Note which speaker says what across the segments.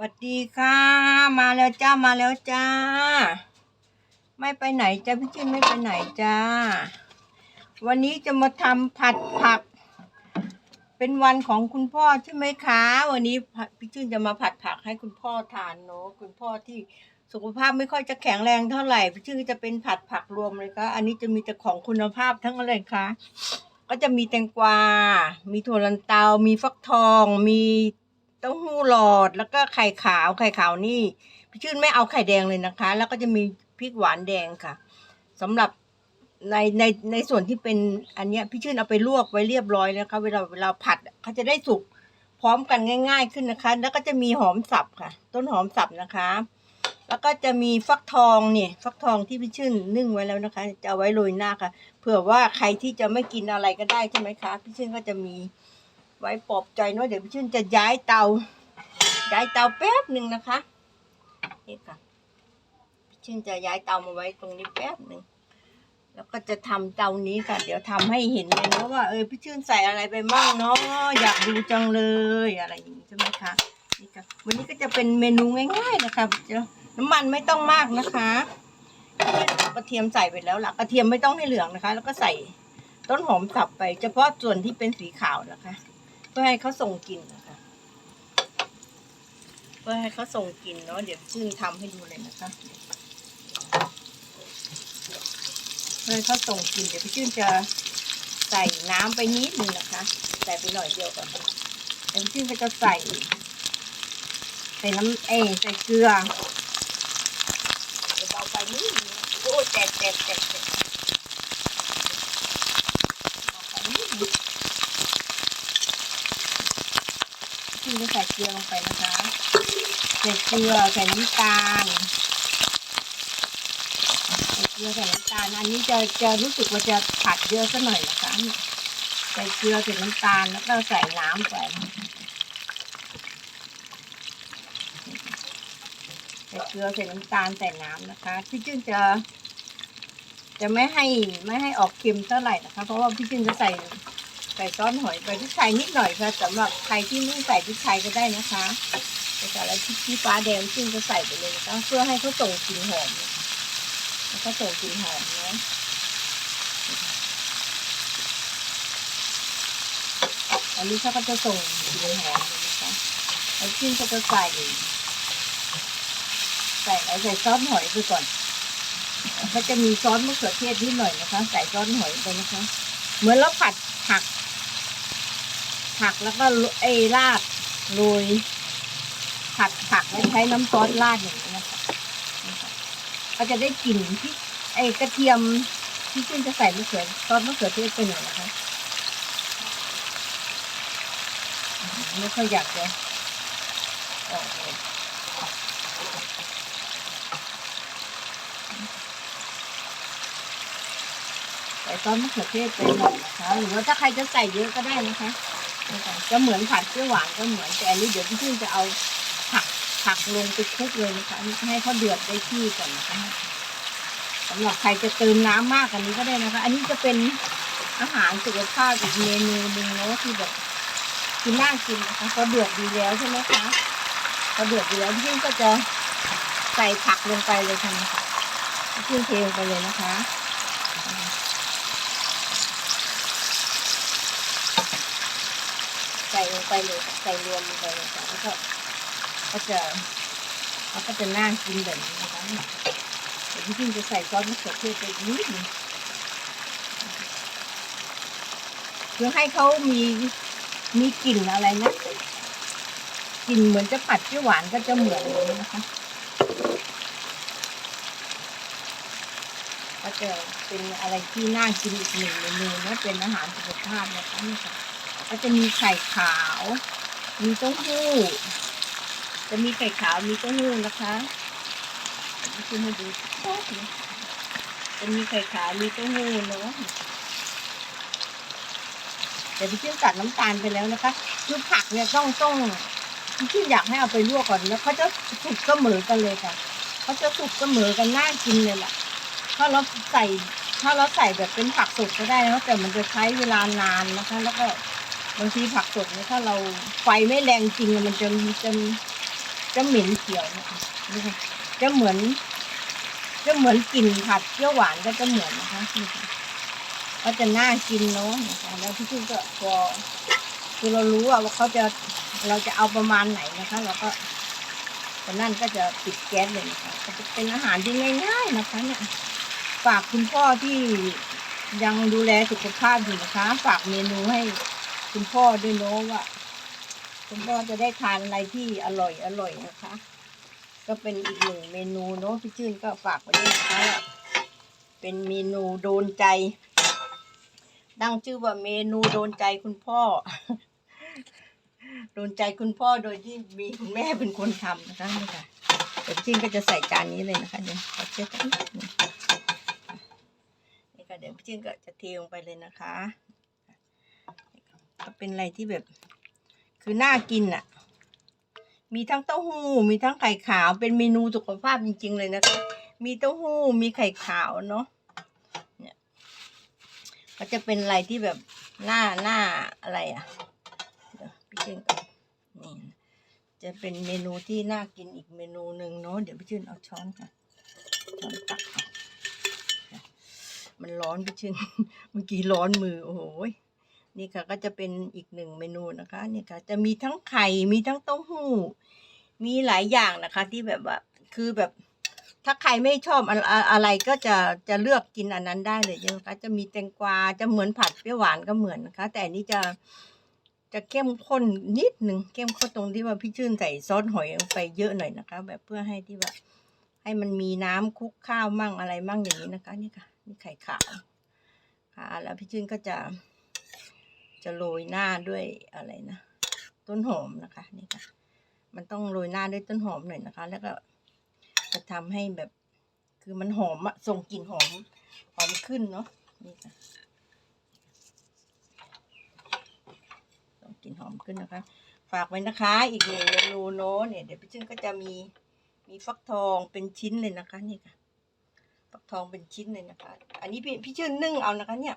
Speaker 1: สวัสดีค่ะ มาแล้วจ้ามาแล้วจ้า ไม่ไปไหนจ้าพี่ชื่นไม่ไปไหนจ้า วันนี้จะมาทำผัดผัก เป็นวันของคุณพ่อใช่ไหมคะ วันนี้พี่ชื่นจะมาผัดผักให้คุณพ่อทานเนาะคุณพ่อที่สุขภาพไม่ค่อยจะแข็งแรงเท่าไหร่พี่ชื่นจะเป็นผัดผักรวมเลยค่ะอันนี้จะมีแต่ของคุณภาพทั้งอะไรคะก็จะมีแตงกวา มีถั่วลันเตา มีฟักทอง มี เต้าหู้หลอดแล้วก็ไข่ขาวไข่ขาวนี่พี่ชื่นไม่เอาไข่แดงเลยนะคะ แล้วก็จะมีพริกหวานแดงค่ะสำหรับในในในส่วนที่เป็นอันเนี้ยพี่ชื่นเอาไปลวกไว้เรียบร้อยแล้วค่ะเวลาเวลาผัดเขาจะได้สุกพร้อมกันง่าย ๆ ขึ้นนะคะ แล้วก็จะมีหอมสับค่ะ ต้นหอมสับนะคะ แล้วก็จะมีฟักทองเนี่ยฟักทองที่พี่ชื่นนึ่งไว้แล้วนะคะ จะเอาไว้โรยหน้าค่ะ เผื่อว่าใครที่จะไม่กินอะไรก็ได้ใช่ไหมคะพี่ชื่นก็จะมี ไว้ปลอบใจเนอะเดี๋ยวพี่ชื่นจะย้ายเตา ย้ายเตาแป๊บหนึ่งนะคะนี่ค่ะพี่ชื่นจะย้ายเตามาไว้ตรงนี้แป๊บหนึ่งแล้วก็จะทำเตานี้ค่ะ เดี๋ยวทำให้เห็นเลยเนาะว่าเออพี่ชื่นใส่อะไรไปบ้างเนาะอยากดูจังเลยอะไรอย่างนี้ใช่ไหมคะนี่ค่ะวันนี้ก็จะเป็นเมนูง่าย ๆนะคะเดี๋ยวน้ำมันไม่ต้องมากนะคะกระเทียมใส่ไปแล้วล่ะกระเทียมไม่ต้องให้เหลืองนะคะ แล้วก็ใส่ต้นหอมสับไป เฉพาะส่วนที่เป็นสีขาวนะคะ พื่อให้เขาส่งกลิ่นนะคะ เพื่อให้เขาส่งกลิ่นเนาะเดี๋ยวชื่นทำให้ดูเลยนะคะเพื่อให้เขาส่งกลิ่นเดี๋ยวพี่ชื่นจะใส่น้ำไปนิดนึงนะคะ ใส่ไปหน่อยเดียวก่อนเดี๋ยวพี่ชื่นก็จะใส่ ใส่น้ำเอใส่เกลือเดี๋ยวเอาไปนี่โอ้แตกแตกแตกแตกเอาไปนี่คุณจะใส่เก ลือลงไปนะคะใส่เกลือใส่น้ำตาลใส่เกลือใส่น้ำตาลอันนี้จะจะรู้สึกว่าจะผัดเยอะสักหน่อยนะคะใส่เกลือใส่น้ำตาลแล้วก็ใส่น้ำไปใส่เกลือใส่น้ำตาลใส่น้ำนะคะ พี่จื้นจะ จะไม่ให้ไม่ให้ออกเค็มเท่าไหร่นะคะ เพราะว่าพี่จื้นจะใส่ ใส่ซอสหอยไปพริกไทยนิดหน่อยค่ะสำหรับใครที่ไม่ใส่พริกไทยก็ได้นะคะแต่ใส่อะไรที่ที่ฟ้าแดงพี่จื้นจะใส่ไปเลยนะเพื่อให้เขาส่งกลิ่นหอมแล้วก็ส่งกลิ่นหอมนะอันนี้เขาก็จะส่งกลิ่นหอมเลยนะคะแล้วพี่จื้นก็จะใส่ใส่ใส่ซอสหอยไปก่อนก็จะมีซอสมะเขือเทศนิดหน่อยนะคะ ใส่ซอสหอยไปนะคะ เหมือนเราผัดผัก ผักแล้วก็เอยราดโรยผัดผักแล้วใช้น้ำซอสราดอย่างนี้นะคะก็จะได้กลิ่นที่ไอกระเทียมที่ขึ้นจะใส่มะเขือซอสมะเขือเทศไปหน่อยนะคะไม่ค่อยอยากจะออกเลยใส่ซอสมะเขือเทศไปหน่อยนะคะ หรือว่าถ้าใครจะใส่เยอะก็ได้นะคะ นะคะจะเหมือนผัดเปรี้ยวหวานก็เหมือนแต่อันนี้เดี๋ยวพี่จะเอาผักผักลงไปคลุกเลยนะคะให้เขาเดือดได้ที่ก่อนนะคะสำหรับใครจะเติมน้ำมากกว่านี้ก็ได้นะคะ อันนี้จะเป็นอาหารสุขภาพอีกเมนูหนึ่งเนาะที่แบบกินน่ากินนะคะพอเดือดดีแล้วใช่ไหมคะพอเดือดดีแล้วพี่ก็จะใส่ผักลงไปเลยค่ะพี่เทลงไปเลยนะคะ ใส่ลงไปเลยใส่รวมลงไปเลยค่ะแล้วก็ก็จะเขาก็จะน่ากินแบบนี้นะคะเดี๋ยวพี่พิมจะใส่ซอสมะเขือเทศไปนิดนึงเพื่อให้เขามีมีกลิ่นอะไรนะกลิ่นเหมือนจะผัดเปรี้ยวหวานก็จะเหมือนเลยนะคะก็จะเป็นอะไรที่น่ากินอีกหนึ่งเมนูนะเป็นอาหารสุขภาพนะคะนี่ค่ะ ก็จะมีไข่ขาว มีเต้าหู้ จะมีไข่ขาว มีเต้าหู้นะคะคือให้ดูจะมีไข่ขาว มีเต้าหู้เนาะเดี๋ยวพี่ชื่นตัดน้ำตาลไปแล้วนะคะคือผักเนี่ยต้องต้องพี่ชื่นอยากให้เอาไปลวกก่อนแล้วเขาจะสุกเสมอกันเลยค่ะเขาจะสุกเสมอกันน่ากินเลยล่ะถ้าเราใส่ถ้าเราใส่แบบเป็นผักสดก็ได้นะแต่มันจะใช้เวลานานนะคะ แล้วก็ บางทีผักสดเนี่ยถ้าเราไฟไม่แรงจริงอะมันจะจะจะเหม็นเขียวนะคะนี่ค่ะจะเหมือน จะเหมือนกลิ่นผัดเปรี้ยวหวานก็จะเหมือนนะคะนี่ค่ะก็จะน่ากินเนาะนะคะแล้วพี่ชื่นก็พอคือเรารู้ว่าเขาจะเราจะเอาประมาณไหนนะคะ เราก็ตอนนั้นก็จะปิดแก๊สเลยนะคะก็จะเป็นอาหารที่ง่าย ๆนะคะเนี่ยฝากคุณพ่อที่ยังดูแลสุขภาพอยู่นะคะ ฝากเมนูให้ คุณพ่อด้วยเนะว่าคุณพ่อจะได้ทานอะไรที่อร่อยอร่อยนะคะ ก็เป็นอีกหนึ่งเมนูเนาะพี่ชื่นก็ฝากไว้ด้วยนะคะเป็นเมนูโดนใจตั้งชื่อว่าเมนูโดนใจคุณพ่อ โดนใจคุณพ่อโดยที่มีคุณแม่เป็นคนทำนะคะนี่ค่ะเดี๋ยวพี่ชื่นก็จะใส่จานนี้เลยนะคะเดี๋ยวขอเช็ดก่อนนิดนึงนี่ค่ะเดี๋ยวพี่ชื่นก็จะเทลงไปเลยนะคะ เป็นอะไรที่แบบ คือน่ากินอะ มีทั้งเต้าหู้ มีทั้งไข่ขาว เป็นเมนูสุขภาพจริง ๆ เลยนะคะ มีเต้าหู้ มีไข่ขาวเนาะ เนี่ย ก็จะเป็นอะไรที่แบบหน้าหน้าอะไรอะพี่เชนก่อนนี่จะเป็นเมนูที่น่ากินอีกเมนูหนึ่งเนาะ เดี๋ยวพี่ชื่นเอาช้อนค่ะ ช้อนตักมันร้อนพี่ชื่นเมื่อกี้ร้อนมือ โอ้โห นี่ค่ะก็จะเป็นอีกหนึ่งเมนูนะคะนี่ค่ะจะมีทั้งไข่มีทั้งเต้าหู้ มีหลายอย่างนะคะ ที่แบบว่าคือแบบ ถ้าใครไม่ชอบอะไรก็จะจะเลือกกินอันนั้นได้เลยใช่ไหมคะจะมีแตงกวาจะเหมือนผัดเปรี้ยวหวานก็เหมือนนะคะ แต่อันนี้จะจะเข้มข้นนิดหนึ่งเข้มข้นตรงที่ว่าพี่ชื่นใส่ซอสหอยลงไปเยอะหน่อยนะคะ แบบเพื่อให้ที่ว่าให้มันมีน้ำคุกข้าวมั่งอะไรมั่งอย่างนี้นะคะ นี่ค่ะ นี่ไข่ขาวค่ะ แล้วพี่ชื่นก็จะ จะโรยหน้าด้วยอะไรนะต้นหอมนะคะนี่ค่ะ มันต้องโรยหน้าด้วยต้นหอมหน่อยนะคะ แล้วก็จะทำให้แบบ คือมันหอมอะส่งกลิ่นหอมหอมขึ้นเนาะนี่ค่ะส่งกลิ่นหอมขึ้นนะคะ ฝากไว้นะคะ อีกหนึ่งเมนูเนาะเนี่ยเดี๋ยวพี่ชื่นก็จะมีมีฟักทองเป็นชิ้นเลยนะคะ นี่ค่ะฟักทองเป็นชิ้นเลยนะคะ อันนี้พี่พี่ชื่นนึ่งเอานะคะ เนี่ย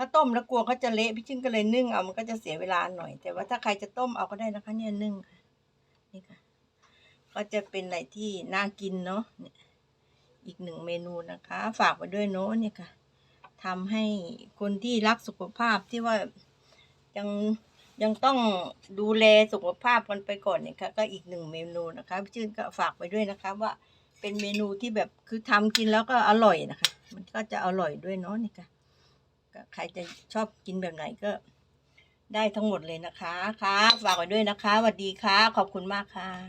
Speaker 1: ถ้าต้มแล้วกลัวเขาจะเละพี่ชื่นก็เลยนึ่งเอามันก็จะเสียเวลาหน่อย แต่ว่าถ้าใครจะต้มเอาก็ได้นะคะ เนี่ยนึ่งค่ะนี่ค่ะ ก็จะเป็นอะไรที่น่ากินเนาะอีกหนึ่งเมนูนะคะ ฝากไว้ด้วยเนาะเนี่ยค่ะทำให้คนที่รักสุขภาพที่ว่ายังยังต้องดูแลสุขภาพกันไปก่อนเนี่ยค่ะก็อีกหนึ่งเมนูนะคะพี่ชื่นก็ฝากไว้ด้วยนะคะ ว่าเป็นเมนูที่แบบคือทำกินแล้วก็อร่อยนะคะ มันก็จะอร่อยด้วยเนาะนี่ค่ะ ก็ใครจะชอบกินแบบไหนก็ ได้ทั้งหมดเลยนะคะค่ะฝากไว้ด้วยนะคะสวัสดีค่ะ ขอบคุณมากค่ะ